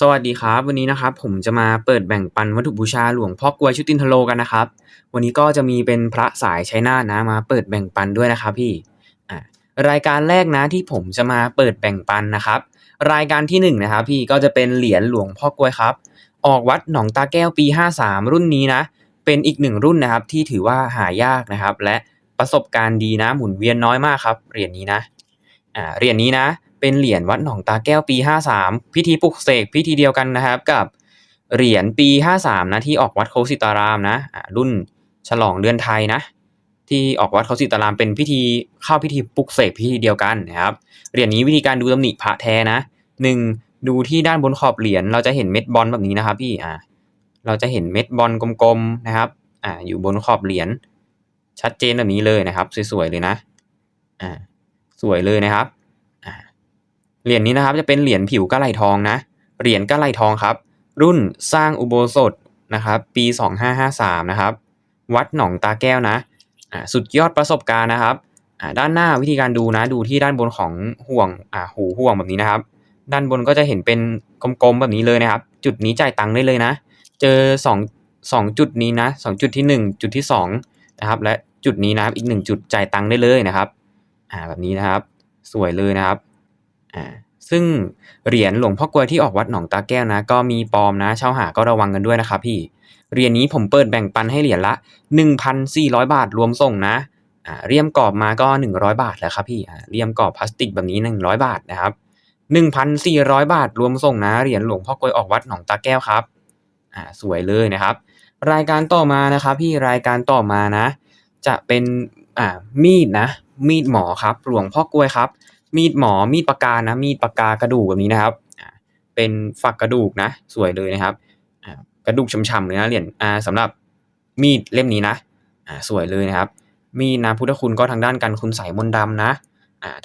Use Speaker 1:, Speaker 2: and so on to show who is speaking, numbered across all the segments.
Speaker 1: สวัสดีครับ วันนี้นะครับผมจะมาเปิดแบ่งปันวัตถุบูชาหลวงพ่อกวยชุตินทโลกันนะครับ วันนี้ก็จะมีเป็นพระสายชัยนานะมาเปิดแบ่งปันด้วยนะครับพี่อ่ารายการแรกนะที่ผมจะมาเปิดแบ่งปันนะครับ รายการที่หนึ่งนะครับพี่ก็จะเป็นเหรียญหลวงพ่อกวยครับ ออกวัดหนองตาแก้วปี 53 รุ่นนี้นะ เป็นอีกหนึ่งรุ่นนะครับที่ถือว่าหายากนะครับ และประสบการณ์ดีนะหมุนเวียนน้อยมากครับเหรียญนี้นะอ่าเหรียญนี้นะ เป็นเหรียญวัดหนองตาแก้วปี 53 พิธีปลุกเสกพิธีเดียวกันนะครับกับเหรียญปี 53 นะที่ออกวัดโคสิตารามนะรุ่นฉลองเดือนไทยนะ ที่ออกวัดโคสิตารามเป็นพิธีเข้าพิธีปลุกเสกพิธีเดียวกันนะครับเหรียญนี้วิธีการดูตำหนิพระแท้นะหนึ่งดูที่ด้านบนขอบเหรียญเราจะเห็นเม็ดบอลแบบนี้นะครับพี่อ่าเราจะเห็นเม็ดบอลกลมๆนะครับอ่าอยู่บนขอบเหรียญชัดเจนแบบนี้เลยนะครับ สวยๆเลยนะอ่าสวยเลยนะครับ เหรียญนี้นะครับจะเป็นเหรียญผิวกะไหลทองนะ เหรียญกะไหลทองครับ รุ่นสร้างอุโบสถนะครับปี 2553นะครับ วัดหนองตาแก้วนะอ่าสุดยอดประสบการณ์นะครับอ่าด้านหน้าวิธีการดูนะดูที่ด้านบนของห่วงอ่าหูห่วงแบบนี้นะครับ ด้านบนก็จะเห็นเป็นกลมๆแบบนี้เลยนะครับ จุดนี้จ่ายตังค์ได้เลยนะ เจอสองสองจุดนี้นะสองจุดที่หนึ่งจุดที่สองนะครับและจุดนี้นะอีกหนึ่งจุดจ่ายตังค์ได้เลยนะครับอ่าแบบนี้นะครับ สวยเลยนะครับ อ่าซึ่งเหรียญหลวงพ่อกลวยที่ออกวัดหนองตาแก้วนะ ก็มีปลอมนะเช่าหาก็ระวังกันด้วยนะครับพี่เหรียญนี้ผมเปิดแบ่งปันให้เหรียญละ 1,400 บาทรวมส่งนะอ่าเรียมกรอบมาก็ 100 บาทแล้วครับพี่อ่าเรียมกรอบพลาสติกแบบนี้ 100 บาทนะครับ 1,400 บาทรวมส่งนะเหรียญหลวงพ่อกลวยออกวัดหนองตาแก้วครับอ่าสวยเลยนะครับ รายการต่อมานะครับพี่รายการต่อมานะ จะเป็นอ่ามีดนะ มีดหมอครับหลวงพ่อกลวยครับ มีดหมอมีดปากกานะ มีดปากกากระดูกแบบนี้นะครับ เป็นฝักกระดูกนะ สวยเลยนะครับ กระดูกช่ำๆเลยนะเหรียญอ่าสำหรับมีดเล่มนี้นะสวยเลยนะครับ มีดนะพุทธคุณก็ทางด้านกันคุณใสยมนต์ดำนะ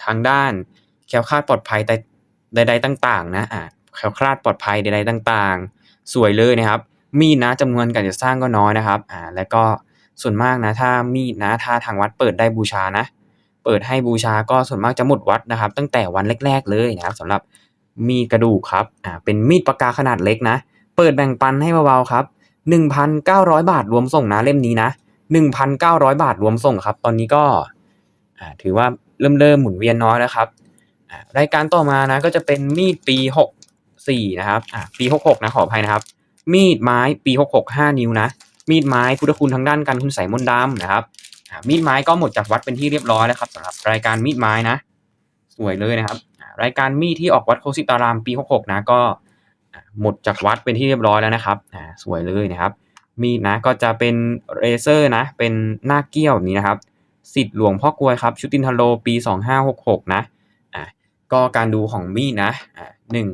Speaker 1: ทางด้านแคล้วคลาดปลอดภัยใดๆต่างๆนะแคล้วคลาดปลอดภัยใดๆต่างๆ สวยเลยนะครับ มีดนะจำนวนการจะสร้างก็น้อยนะครับ อ่า แล้วก็ส่วนมากนะ ถ้ามีดนะ ถ้าทางวัดเปิดได้บูชานะ เปิดให้บูชาก็ส่วนมากจะหมดวัดนะครับ ตั้งแต่วันแรก ๆ เลยนะครับสำหรับมีกระดูกครับอ่าเป็นมีดปากกาขนาดเล็กนะ เปิดแบ่งปันให้เบาๆครับ 1,900 บาทรวมส่งนะเล่มนี้นะ 1,900 บาทรวมส่งครับ ตอนนี้ก็อ่าถือว่าเริ่มเริ่มหมุนเวียนน้อยแล้วครับรายการต่อมานะก็จะเป็นมีดปี 64 นะครับอ่าปี 66 นะขออภัยนะครับ มีดไม้ปี 66 5 นิ้วนะ มีดไม้พุทธคุณทางด้านการคุณใส่มนต์ดำนะครับ มีดไม้ก็หมดจากวัดเป็นที่เรียบร้อยแล้วครับสำหรับรายการมีดไม้นะ สวยเลยนะครับ รายการมีดที่ออกวัดโคสิตารามปี66นะก็หมดจากวัดเป็นที่เรียบร้อยแล้วนะครับสวยเลยนะครับ มีดนะก็จะเป็นเรเซอร์นะ เป็นหน้าเกี้ยวแบบนี้นะครับสิทธิ์หลวงพ่อกลวยครับชุตินทโลปี 2566 นะอ่าก็การดูของมีดนะอ่าหนึ่ง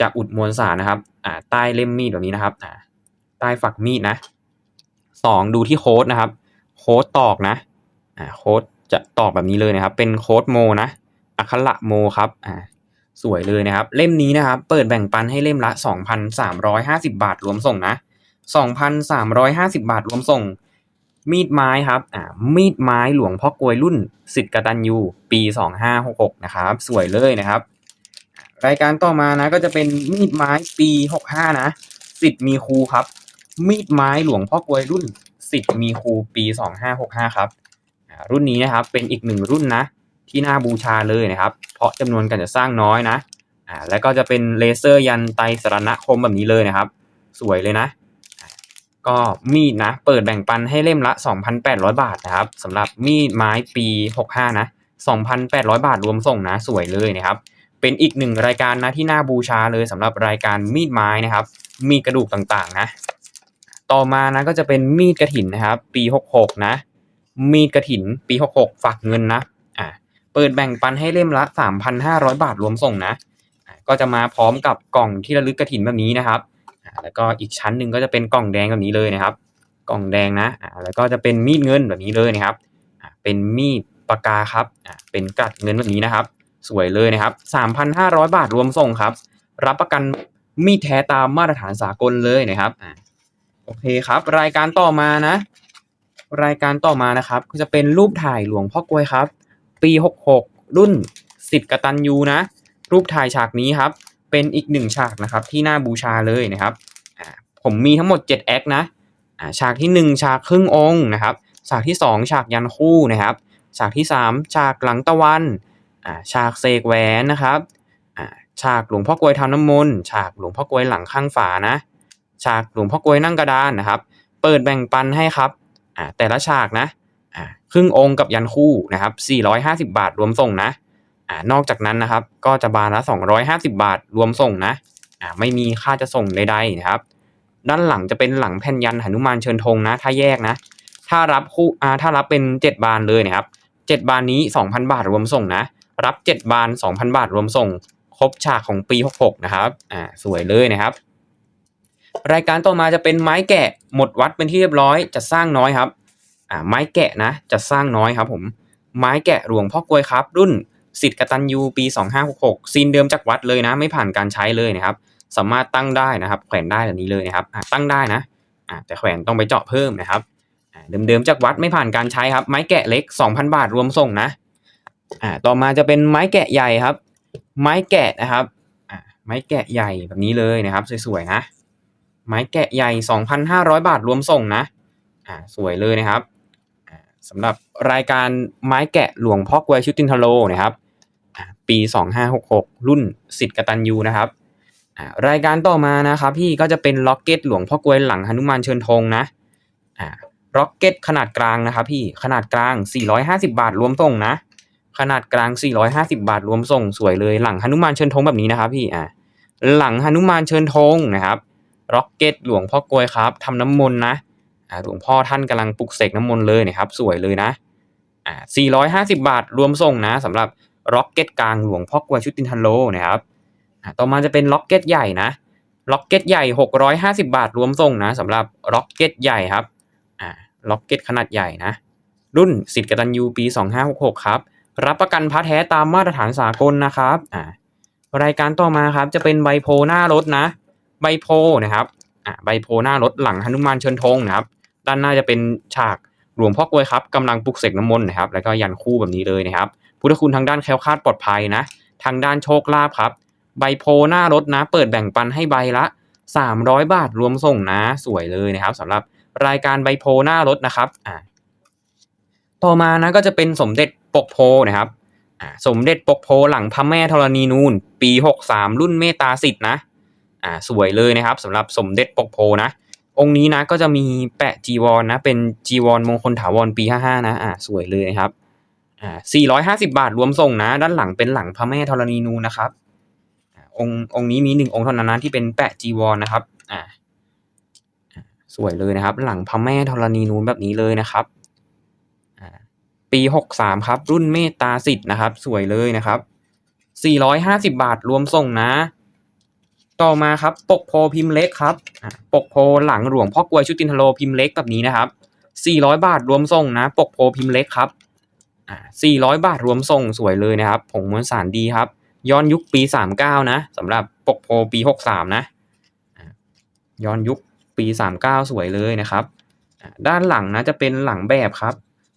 Speaker 1: จะอุดมวลสารนะครับอ่าใต้เล่มมีดแบบนี้นะครับอ่าใต้ฝักมีดนะสองดูที่โค้ดนะครับ โค้ดตอกนะอ่าโค้ดจะตอกแบบนี้เลยนะครับ เป็นโค้ดโมนะอักขระโมครับอ่าสวยเลยนะครับ เล่มนี้นะครับ เปิดแบ่งปันให้เล่มละ 2,350 บาทรวมส่งนะ 2,350 บาทรวมส่ง มีดไม้ครับอ่ามีดไม้หลวงพ่อกลวยรุ่นสิทธิ์กตัญญูปี 2566 นะครับ สวยเลยนะครับ รายการต่อมานะก็จะเป็นมีดไม้ปี 65 นะสิทธิ์มีครูครับ มีดไม้หลวงพ่อกลวยรุ่น สิทธิ์มีครูปี 2565 ครับอ่ารุ่นนี้นะครับเป็นอีกหนึ่งรุ่นนะ ที่น่าบูชาเลยนะครับ เพราะจำนวนการจะสร้างน้อยนะอ่าแล้วก็จะเป็นเลเซอร์ยันไตรสรณคมแบบนี้เลยนะครับ สวยเลยนะ ก็มีดนะ เปิดแบ่งปันให้เล่มละ 2,800 บาทนะครับสำหรับมีดไม้ปี 65 นะ 2,800 บาทรวมส่งนะสวยเลยนะครับ เป็นอีกหนึ่งรายการนะที่น่าบูชาเลยสำหรับรายการมีดไม้นะครับ มีกระดูกต่างๆนะ ต่อมานะก็จะเป็นมีดกระถินนะครับ ปี66นะ มีดกระถินปี66ฝากเงินนะอ่าเปิดแบ่งปันให้เล่มละ3,500บาทรวมส่งนะก็จะมาพร้อมกับกล่องที่ระลึกกระถินแบบนี้นะครับแล้วก็อีกชั้นหนึ่งก็จะเป็นกล่องแดงแบบนี้เลยนะครับ กล่องแดงนะแล้วก็จะเป็นมีดเงินแบบนี้เลยนะครับเป็นมีดปากกาครับเป็นกัดเงินแบบนี้นะครับ สวยเลยนะครับ3,500 บาทรวมส่งครับ รับประกันมีดแท้ตามมาตรฐานสากลเลยนะครับ โอเคครับ รายการต่อมานะ รายการต่อมานะครับ ก็จะเป็นรูปถ่ายหลวงพ่อกลวยครับ ปี 66 รุ่นสิทธิ์กตัญญูนะ รูปถ่ายฉากนี้ครับ เป็นอีกหนึ่งฉากนะครับ ที่น่าบูชาเลยนะครับผมมีทั้งหมด 7 แอคนะฉากที่ 1 ฉากครึ่งองค์นะครับ ฉากที่ 2 ฉากยันคู่นะครับ ฉากที่ 3 ฉากหลังตะวันฉากเสกแหวนนะครับฉากหลวงพ่อกลวยทำน้ำมนต์ ฉากหลวงพ่อกลวยหลังข้างฝานะ ฉากหลวงพ่อกลวยนั่งกระดานนะครับ เปิดแบ่งปันให้ครับอ่าแต่ละฉากนะอ่าครึ่งองค์กับยันคู่นะครับ 450 บาทรวมส่งนะอ่านอกจากนั้นนะครับก็จะบานละ 250 บาทรวมส่งนะอ่าไม่มีค่าจะส่งใดๆนะครับ ด้านหลังจะเป็นหลังแผ่นยันหนุมานเชิญธงนะ ถ้าแยกนะ ถ้ารับคู่อ่าถ้ารับเป็น 7 บานเลยนะครับ 7 บานนี้ 2,000 บาทรวมส่งนะรับ 7 บาน 2,000 บาทรวมส่ง ครบฉากของปี 66 นะครับ อ่า สวยเลยนะครับ รายการต่อมาจะเป็นไม้แกะหมดวัดเป็นที่เรียบร้อยจะสร้างน้อยครับอ่าไม้แกะนะจะสร้างน้อยครับผมไม้แกะหลวงพ่อกลวยครับ รุ่นสิทธิ์กตัญญูปี 2566ซีนเดิมจากวัดเลยนะ ไม่ผ่านการใช้เลยนะครับ สามารถตั้งได้นะครับ แขวนได้แบบนี้เลยนะครับตั้งได้นะแต่แขวนต้องไปเจาะเพิ่มนะครับเดิมๆจากวัดไม่ผ่านการใช้ครับ ไม้แกะเล็ก 2,000 บาทรวมส่งนะต่อมาจะเป็นไม้แกะใหญ่ครับ ไม้แกะนะครับไม้แกะใหญ่แบบนี้เลยนะครับ สวยๆนะ ไม้แกะใหญ่ 2,500 บาทรวมส่งนะอ่าสวยเลยนะครับอ่าสำหรับรายการไม้แกะหลวงพ่อกวยชุตินทโลนะครับอ่าปี 2566 รุ่นสิทธิ์กตัญญูนะครับอ่ารายการต่อมานะครับพี่ก็จะเป็นล็อกเก็ตหลวงพ่อกวยหลังหนุมานเชิญธงนะอ่าล็อกเก็ตขนาดกลางนะครับพี่ขนาดกลาง 450 บาทรวมส่งนะขนาดกลาง 450 บาทรวมส่งสวยเลยหลังหนุมานเชิญธงแบบนี้นะครับพี่อ่าหลังหนุมานเชิญธงนะครับ ร็อกเก็ตหลวงพ่อกลวยครับทำน้ำมนต์นะหลวงพ่อท่านกำลังปลุกเสกน้ำมนต์เลยนะครับ สวยเลยนะอ่า450 บาทรวมส่งนะสำหรับร็อกเก็ตกลางหลวงพ่อกลวยชุดตินทันโลนะครับต่อมาจะเป็นล็อกเก็ตใหญ่นะล็อกเก็ตใหญ่ 650 บาทรวมส่งนะสำหรับล็อกเก็ตใหญ่ครับอ่าล็อกเก็ตขนาดใหญ่นะ รุ่นสิทธิ์กตัญญูปี 2566 ครับ รับประกันพระแท้ตามมาตรฐานสากลนะครับอ่ารายการต่อมาครับจะเป็นใบโพหน้ารถนะ ใบโพนะครับอ่าใบโพหน้ารถหลังหนุมานเชิญธงนะครับ ด้านหน้าจะเป็นฉากหลวงพ่อกลวยครับกำลังปลุกเสกน้ำมนต์นะครับ แล้วก็ยันคู่แบบนี้เลยนะครับ พุทธคุณทางด้านแคล้วคลาดปลอดภัยนะ ทางด้านโชคลาภครับ ใบโพหน้ารถนะ เปิดแบ่งปันให้ใบละ 300 บาทรวมส่งนะ สวยเลยนะครับสำหรับรายการใบโพหน้ารถนะครับอ่าต่อมานะก็จะเป็นสมเด็จปกโพนะครับอ่าสมเด็จปกโพหลังพระแม่ธรณีนูนปี 63 รุ่นเมตตาสิทธินะ อ่าสวยเลยนะครับสำหรับสมเด็จปกโพนะ องค์นี้นะก็จะมีแปะจีวรนะ เป็นจีวรมงคลถาวรปี55นะอ่าสวยเลยนะครับอ่า450 บาทรวมส่งนะ ด้านหลังเป็นหลังพระแม่ธรณีนูนนะครับองค์องค์นี้มีหนึ่งองค์เท่านั้นนะที่เป็นแปะจีวรนะครับอ่าสวยเลยนะครับ หลังพระแม่ธรณีนูนแบบนี้เลยนะครับปี 63 ครับ รุ่นเมตตาสิทธิ์นะครับ สวยเลยนะครับ 450 บาทรวมส่งนะ ต่อมาครับปกโพพิมพ์เล็กครับปกโพหลังหลวงพ่อกวยชุตินทโลพิมพ์เล็กแบบนี้นะครับ 400 บาทรวมส่งนะ ปกโพพิมพ์เล็กครับอ่า400 บาทรวมส่งสวยเลยนะครับผงมวลสารดีครับ ย้อนยุคปี 39 นะสำหรับปกโพปี 63 นะย้อนยุคปี 39 สวยเลยนะครับด้านหลังนะจะเป็นหลังแบบครับ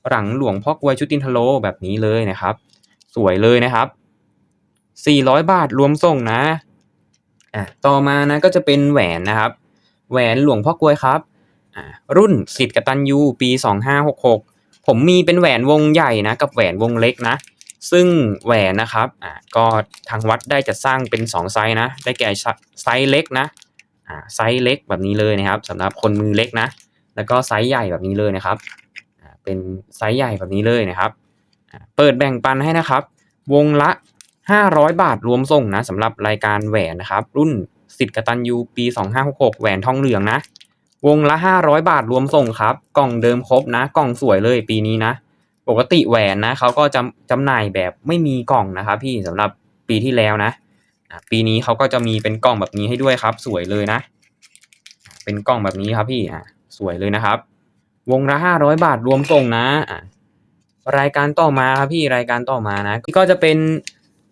Speaker 1: หลังหลวงพ่อกวยชุตินทโลแบบนี้เลยนะครับ สวยเลยนะครับ 400 บาทรวมส่งนะ อะต่อมานะก็จะเป็นแหวนนะครับ แหวนหลวงพ่อกลวยครับอ่ารุ่นสิทธิ์กตัญญูปี 2566 ผมมีเป็นแหวนวงใหญ่นะกับแหวนวงเล็กนะ ซึ่งแหวนนะครับอ่าก็ทางวัดได้จัดสร้างเป็น 2 ไซส์นะ ได้แก่ไซส์เล็กนะอ่าไซส์เล็กแบบนี้เลยนะครับสำหรับคนมือเล็กนะ แล้วก็ไซส์ใหญ่แบบนี้เลยนะครับอ่าเป็นไซส์ใหญ่แบบนี้เลยนะครับ เปิดแบ่งปันให้นะครับ วงละ 500 บาทรวมส่งนะสำหรับรายการแหวนนะครับ รุ่นสิทธิ์กตัญญูปี 2566 แหวนทองเหลืองนะ วงละ 500 บาทรวมส่งครับ กล่องเดิมครบนะ กล่องสวยเลยปีนี้นะ ปกติแหวนนะเขาก็จำจำหน่ายแบบไม่มีกล่องนะครับ พี่สำหรับปีที่แล้วนะ ปีนี้เขาก็จะมีเป็นกล่องแบบนี้ให้ด้วยครับ สวยเลยนะ เป็นกล่องแบบนี้ครับพี่อะสวยเลยนะครับ วงละ500 บาทรวมส่งนะ รายการต่อมาครับพี่รายการต่อมานะก็จะเป็น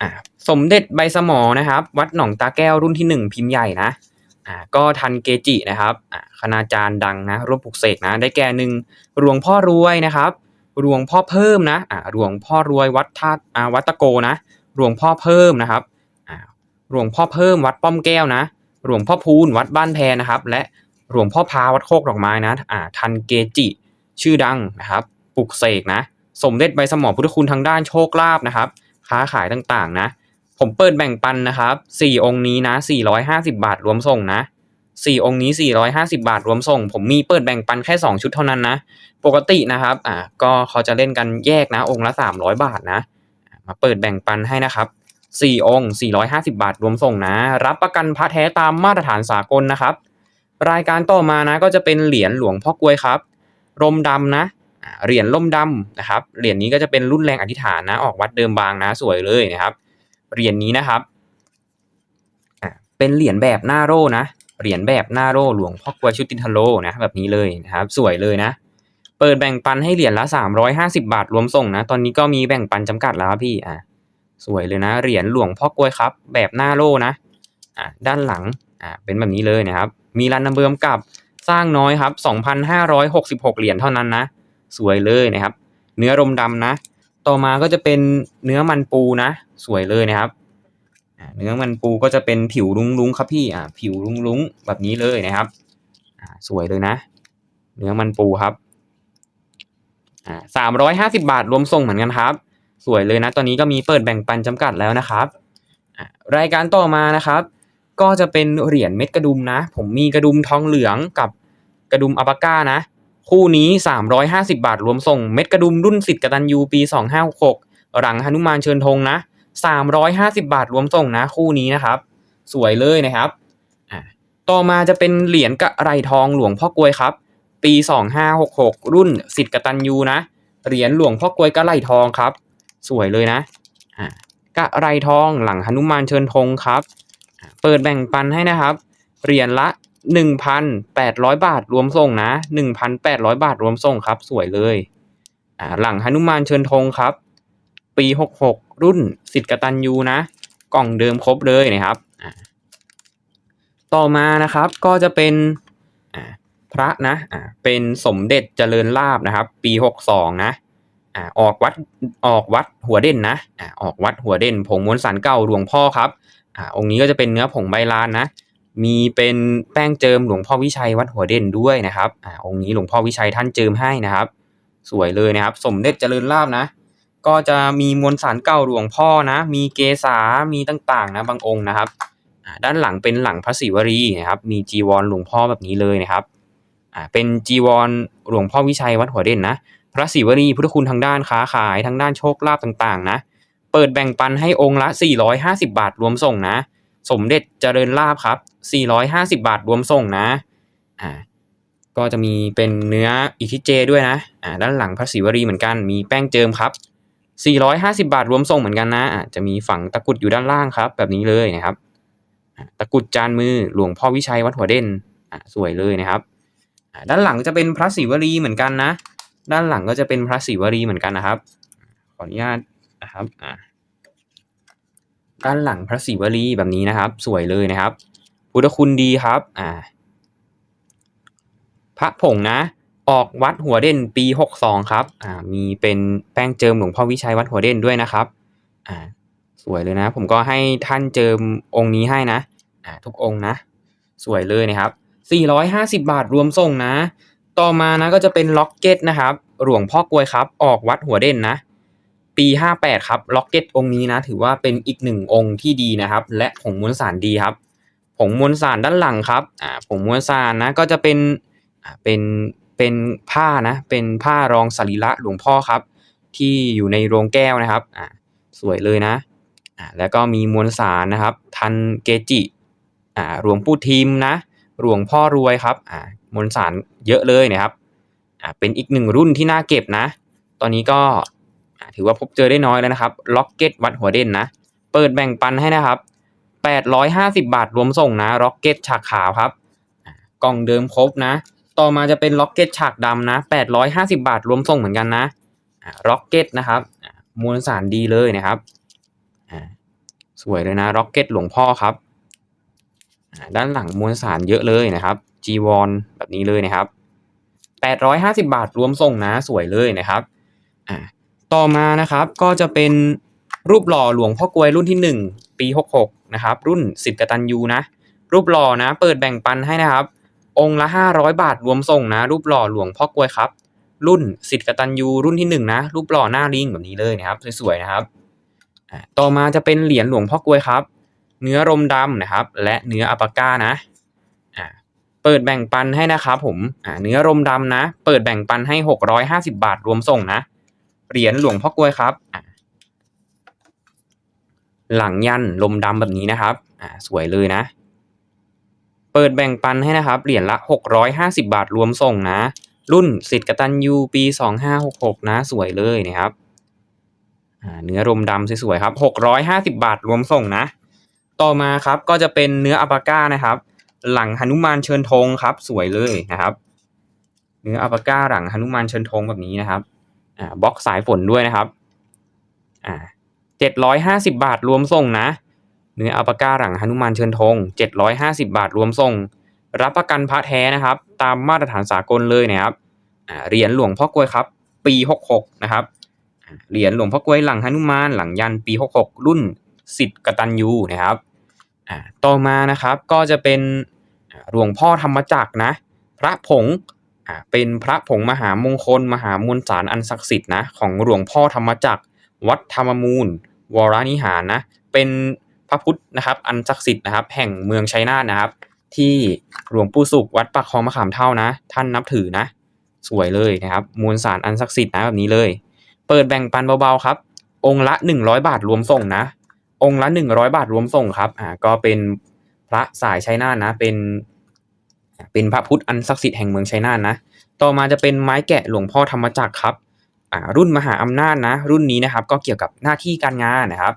Speaker 1: อ่าสมเด็จใบสมอนะครับ วัดหนองตาแก้วรุ่นที่หนึ่งพิมพ์ใหญ่นะอ่าก็ทันเกจินะครับอ่าคณาจารย์ดังนะร่วมปลุกเสกนะ ได้แก่หนึ่งหลวงพ่อรวยนะครับหลวงพ่อเพิ่มนะอ่าหลวงพ่อรวยวัดธาอ่าวัดตะโกนะหลวงพ่อเพิ่มนะครับอ่าหลวงพ่อเพิ่มวัดป้อมแก้วนะหลวงพ่อพูนวัดบ้านแพนะครับ และหลวงพ่อพาวัดโคกดอกไม้นะอ่าทันเกจิชื่อดังนะครับปลุกเสกนะ สมเด็จใบสมอพุทธคุณทางด้านโชคลาภนะครับ ค้าขายต่างๆ นะ ผมเปิดแบ่งปันนะครับสี่องค์นี้นะสี่ร้อยห้าสิบาทรวมส่งนะสี่องค์นี้สี่ร้อยห้าสิบาทรวมส่ง ผมมีเปิดแบ่งปันแค่สองชุดเท่านั้นนะ ปกตินะครับอ่าก็เขาจะเล่นกันแยกนะ องค์ละสามร้อยบาทนะ มาเปิดแบ่งปันให้นะครับสี่องค์สี่ร้อยห้าสิบาทรวมส่งนะ รับประกันพระแท้ตามมาตรฐานสากลนะครับ รายการต่อมานะก็จะเป็นเหรียญหลวงพ่อกลวยครับ รมดำนะ เหรียญร่มดำนะครับ เหรียญนี้ก็จะเป็นรุ่นแรงอธิษฐานนะ ออกวัดเดิมบางนะ สวยเลยนะครับ เหรียญนี้นะครับ เป็นเหรียญแบบหน้าโร่นะ เหรียญแบบหน้าโร่หลวงพ่อกวยชุตินทโลนะ แบบนี้เลยนะครับ สวยเลยนะ เปิดแบ่งปันให้เหรียญละ 350 บาทรวมส่งนะ ตอนนี้ก็มีแบ่งปันจำกัดแล้วครับพี่ อ่าสวยเลยนะ เหรียญหลวงพ่อกวยครับ แบบหน้าโล่นะ อ่าด้านหลัง อ่า เป็นแบบนี้เลยนะครับ มีรันนำเบิมกับสร้างน้อยครับ 2,566 เหรียญเท่านั้นนะ สวยเลยนะครับ เนื้อรมดำนะ ต่อมาก็จะเป็นเนื้อมันปูนะ สวยเลยนะครับเนื้อมันปูก็จะเป็นผิวรุ้งๆครับพี่อ่าผิวรุ้งๆแบบนี้เลยนะครับอ่าสวยเลยนะ เนื้อมันปูครับอ่าสามร้อยห้าสิบาทรวมส่งเหมือนกันครับ สวยเลยนะ ตอนนี้ก็มีเปิดแบ่งปันจำกัดแล้วนะครับอ่ารายการต่อมานะครับ ก็จะเป็นเหรียญเม็ดกระดุมนะ ผมมีกระดุมทองเหลืองกับกระดุมอัปาก้านะ คู่นี้ 350 บาทรวมส่งเม็ดกระดุมรุ่นสิทธิ์กตันยูปี 2566หลังหนุมานเชิญธงนะ 350 บาทรวมส่งนะคู่นี้นะครับ สวยเลยนะครับต่อมาจะเป็นเหรียญกระไรทองหลวงพ่อกลวยครับ ปี 2566 รุ่นสิทธิ์กตันยูนะ เหรียญหลวงพ่อกลวยกระไรทองครับ สวยเลยนะกระไรทองหลังหนุมานเชิญธงครับ เปิดแบ่งปันให้นะครับ เหรียญละ 1,800บาทรวมส่งนะ1,800บาทรวมส่งครับ สวยเลยอ่าหลังหนุมานเชิญธงครับ ปี66รุ่นสิทธิ์กตันยูนะ กล่องเดิมครบเลยนะครับต่อมานะครับก็จะเป็นพระนะอ่าเป็นสมเด็จเจริญลาบนะครับ ปี62นะอ่าออกวัดออกวัดหัวเด่นนะอ่าออกวัดหัวเด่นผงมวลสารเก่าหลวงพ่อครับอ่าองค์นี้ก็จะเป็นเนื้อผงใบลานนะ มีเป็นแป้งเจิมหลวงพ่อวิชัยวัดหัวเด่นด้วยนะครับอ่าองค์นี้หลวงพ่อวิชัยท่านเจิมให้นะครับ สวยเลยนะครับ สมเด็จเจริญลาบนะ ก็จะมีมวลสารเก่าหลวงพ่อนะ มีเกษามีต่างๆนะบางองค์นะครับด้านหลังเป็นหลังพระศิวรีนะครับ มีจีวรหลวงพ่อแบบนี้เลยนะครับอ่าเป็นจีวรหลวงพ่อวิชัยวัดหัวเด่นนะ พระศิวลีพุทธคุณทางด้านค้าขายทางด้านโชคลาภต่างๆ นะ เปิดแบ่งปันให้องค์ละ 450 บาทรวมส่งนะ สมเด็จเจริญลาบครับ 450 บาทรวมส่งนะอ่าก็จะมีเป็นเนื้ออิทิเจด้วยนะอ่าด้านหลังพระศิวรีเหมือนกันมีแป้งเจิมครับ 450 บาทรวมส่งเหมือนกันนะอ่าจะมีฝังตะกุดอยู่ด้านล่างครับ แบบนี้เลยนะครับตะกุดจานมือหลวงพ่อวิชัยวัดหัวเด่นอ่าสวยเลยนะครับอ่าด้านหลังจะเป็นพระศิวลีเหมือนกันนะ ด้านหลังก็จะเป็นพระศิวลีเหมือนกันนะครับ ขออนุญาตนะครับอ่า ด้านหลังพระศิวลีแบบนี้นะครับ สวยเลยนะครับ พุทธคุณดีครับอ่าพระผงนะ ออกวัดหัวเด่นปีหกสองครับอ่ามีเป็นแป้งเจิมหลวงพ่อวิชัยวัดหัวเด่นด้วยนะครับอ่าสวยเลยนะ ผมก็ให้ท่านเจิมองค์นี้ให้นะอ่าทุกองค์นะ สวยเลยนะครับ 450 บาทรวมส่งนะ ต่อมานะก็จะเป็นล็อกเก็ตนะครับ หลวงพ่อกวยครับ ออกวัดหัวเด่นนะ ปี 58 ครับล็อกเก็ตองค์นี้นะ ถือว่าเป็นอีกหนึ่งองค์ที่ดีนะครับ และผงมวลสารดีครับ ผงมวลสารด้านหลังครับอ่าผงมวลสารนะก็จะเป็นอ่าเป็นเป็นผ้านะเป็นผ้ารองสรีระหลวงพ่อครับ ที่อยู่ในโรงแก้วนะครับอ่าสวยเลยนะอ่าแล้วก็มีมวลสารนะครับ ทันเกจิอ่าหลวงปู่ทิมนะหลวงพ่อรวยครับอ่ามวลสารเยอะเลยนะครับอ่าเป็นอีกหนึ่งรุ่นที่น่าเก็บนะ ตอนนี้ก็ ถือว่าพบเจอได้น้อยแล้วนะครับล็อกเก็ตวัดหัวเด่นนะ เปิดแบ่งปันให้นะครับ850 บาทรวมส่งนะล็อกเก็ตฉากขาวครับ กล่องเดิมครบนะ ต่อมาจะเป็นล็อกเก็ตฉากดำนะ 850 บาทรวมส่งเหมือนกันนะล็อกเก็ตนะครับมวลสารดีเลยนะครับสวยเลยนะล็อกเก็ตหลวงพ่อครับด้านหลังมวลสารเยอะเลยนะครับจีวรแบบนี้เลยนะครับ 850 บาทรวมส่งนะสวยเลยนะครับอ่า ต่อมานะครับก็จะเป็นรูปหล่อหลวงพ่อกลวยรุ่นที่ 1 ปี 66 นะครับ รุ่นสิทธิ์กตัญญูนะ รูปหล่อนะ เปิดแบ่งปันให้นะครับ องค์ละ 500 บาทรวมส่งนะ รูปหล่อหลวงพ่อกลวยครับ รุ่นสิทธิ์กตัญญูรุ่นที่หนึ่งนะ รูปหล่อหน้าลิงแบบนี้เลยนะครับ สวยๆนะครับต่อมาจะเป็นเหรียญหลวงพ่อกลวยครับ เนื้อรมดำนะครับ และเนื้ออัปาก้านะเปิดแบ่งปันให้นะครับผมเนื้อรมดำนะ เปิดแบ่งปันให้ 650 บาทรวมส่งนะ เหรียญหลวงพ่อกลวยครับ หลังยันลมดำแบบนี้นะครับ อ่าสวยเลยนะ เปิดแบ่งปันให้นะครับ เหรียญละ 650 บาทรวมส่งนะ รุ่นสิทธิ์กตัญญูปี 2566 นะ สวยเลยนะครับเนื้อรมดำสวยๆครับ 650 บาทรวมส่งนะ ต่อมาครับก็จะเป็นเนื้ออัปาก้านะครับ หลังหนุมานเชิญธงครับ สวยเลยนะครับ เนื้ออัปาก้าหลังหนุมานเชิญธงแบบนี้นะครับ อ่าบล็อกสายฝนด้วยนะครับอ่า750บาทรวมส่งนะ เนื้ออัปาก้าหลังหนุมานเชิญธง750บาทรวมส่ง รับประกันพระแท้นะครับ ตามมาตรฐานสากลเลยนะครับอ่าเหรียญหลวงพ่อกลวยครับ ปี66นะครับเหรียญหลวงพ่อกลวยหลังหนุมานหลังยันปี66รุ่นสิทธิ์กตัญญูนะครับอ่าต่อมานะครับก็จะเป็นหลวงพ่อธรรมจักรนะ พระผง อ่าเป็นพระผงมหามงคล มหามวลสารอันศักดิ์สิทธิ์นะของหลวงพ่อธรรมจักร วัดธรรมมูล วรานิหารนะเป็นพระพุทธนะครับอันศักดิ์สิทธิ์นะครับแห่งเมืองชัยนาทนะครับ ที่หลวงปู่สุขวัดปากคลองมะขามเท่านะ ท่านนับถือนะ สวยเลยนะครับมวลสารอันศักดิ์สิทธิ์นะแบบนี้เลย เปิดแบ่งปันเบาๆครับ องค์ละ 100 บาทรวมส่งนะ องค์ละ 100 บาทรวมส่งครับอ่าก็เป็นพระสายชัยนาทนะเป็น เป็นพระพุทธอันศักดิ์สิทธิ์แห่งเมืองชัยนาทนะ ต่อมาจะเป็นไม้แกะหลวงพ่อธรรมจักรครับอ่ารุ่นมหาอำนาจนะ รุ่นนี้นะครับก็เกี่ยวกับหน้าที่การงานนะครับ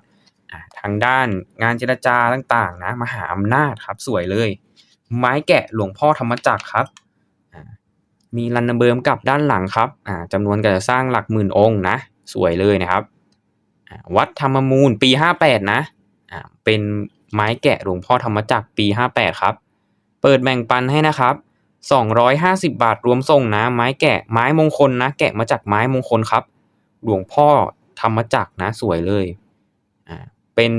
Speaker 1: อ่าทางด้านงานเจรจาต่างๆนะมหาอำนาจครับสวยเลย ไม้แกะหลวงพ่อธรรมจักรครับอ่ามีรันเบิร์มกับด้านหลังครับอ่าจำนวนก็จะสร้างหลักหมื่นองค์นะสวยเลยนะครับวัดธรรมมูลปี 58 นะอ่าเป็นไม้แกะหลวงพ่อธรรมจักรปี 58 ครับ เปิดแบ่งปันให้นะครับ 250 บาทรวมส่งนะ ไม้แกะไม้มงคลนะ แกะมาจากไม้มงคลครับ หลวงพ่อธรรมจักรนะ สวยเลยอ่าเป็น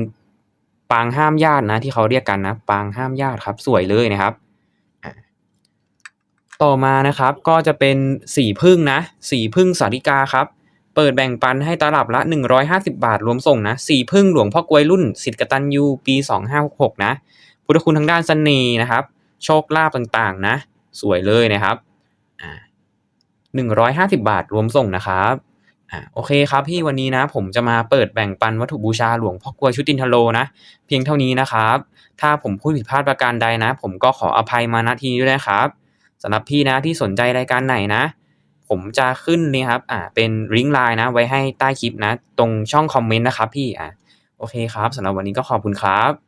Speaker 1: ปางห้ามญาตินะที่เขาเรียกกันนะ ปางห้ามญาติครับ สวยเลยนะครับ ต่อมานะครับก็จะเป็นสีพึ่งนะสีพึ่งสาริกาครับ เปิดแบ่งปันให้ตลับละ 150 บาทรวมส่งนะสีพึ่งหลวงพ่อกลวยรุ่นสิทธิ์กตัญญูปี 2566 นะ พุทธคุณทางด้านเสน่ห์นะครับ โชคลาภต่างๆนะ สวยเลยนะครับอ่าหนึ่งร้อยห้าสิบาทรวมส่งนะครับอ่าโอเคครับพี่วันนี้นะ ผมจะมาเปิดแบ่งปันวัตถุบูชาหลวงพ่อกลวยชุตินทโลนะ เพียงเท่านี้นะครับ ถ้าผมพูดผิดพลาดประการใดนะ ผมก็ขออภัยมาณที่นี้ด้วยนะครับสำหรับพี่นะที่สนใจรายการไหนนะ ผมจะขึ้นนี่ครับอ่าเป็นลิงก์ไลน์นะ ไว้ให้ใต้คลิปนะ ตรงช่องคอมเมนต์นะครับพี่อ่าโอเคครับสำหรับวันนี้ก็ขอบคุณครับ